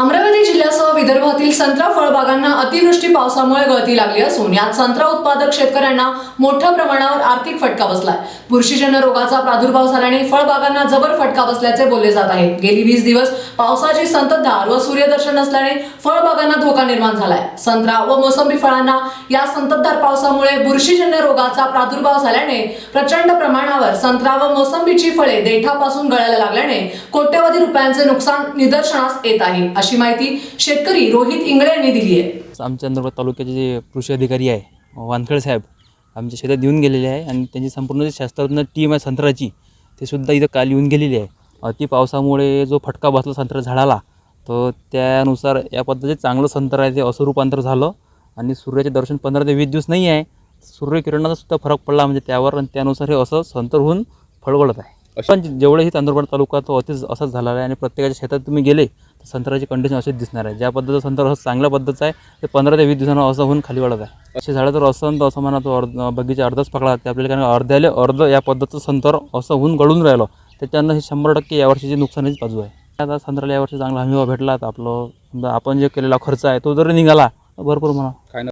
अमरावती जिल्ह्यासह विदर्भातील संत्रा फळबागांना अतिवृष्टी पावसामुळे गळती लागली असून यात संत्रा उत्पादक शेतकऱ्यांना मोठ्या प्रमाणावर आर्थिक फटका बसलाय. बुरशीजन्य रोगाचा प्रादुर्भाव झाल्याने फळबागांना जबर फटका बसल्याचे बोलले जात आहे. गेली वीस दिवस पावसाची संततधार व सूर्यदर्शन नसल्याने फळबागांना धोका निर्माण झालाय. संत्रा व मोसंबी फळांना या संततधार पावसामुळे बुरशीजन्य रोगाचा प्रादुर्भाव झाल्याने प्रचंड प्रमाणावर संत्रा व मोसंबीची फळे देठापासून गळायला लागल्याने कोट्यवधी रुपयांचे नुकसान निदर्शनास येत आहे. अशी माहिती शेतकरी रोहित इंगळे यांनी दिली आहे. आमच्या नंदुरबार तालुक्याचे जे कृषी अधिकारी आहे वानखेड साहेब आमच्या शेतात येऊन गेलेले आहे आणि त्यांची संपूर्ण जी शास्त्रज्ञ टीम आहे संत्र्याची ते सुद्धा इथं काल येऊन गेलेली आहे. अति पावसामुळे जो फटका बसला संत्रा झाडाला तर त्यानुसार या पद्धतीचे चांगलं संत्र आहे ते असं रूपांतर झालं आणि सूर्याचे दर्शन पंधरा ते वीस दिवस नाही आहे. सूर्यकिरणाचा सुद्धा फरक पडला म्हणजे त्यावर आणि त्यानुसार हे असं संतर होऊन फळगळत आहे. पण जेवढेही तांदूरबाड तालुका तो अतिच असाच झालेला आहे आणि प्रत्येकाच्या शेतात तुम्ही गेले तर संत्र्याची कंडिशन अशीच दिसणार आहे. ज्या पद्धतीचं संत्र असं चांगल्या पद्धतीचं आहे ते पंधरा ते वीस दिवसांना असं होऊन खाली वाढत आहे. असे झाडं जर असं तर असं म्हणा तो अर्ध बगीचा अर्धच पकडा लागते आपल्याला कारण अर्ध्याले अर्ध या पद्धतीचं संतर असं होऊन गळून राहिलं त्याच्यानं हे शंभर टक्के यावर्षीची नुकसानीच बाजू आहे. आता संत्र्याला यावर्षी चांगला हमीभाव भेटला तर आपलं आपण जे केलेला खर्च आहे तो जरी निघाला तर भरपूर म्हणा.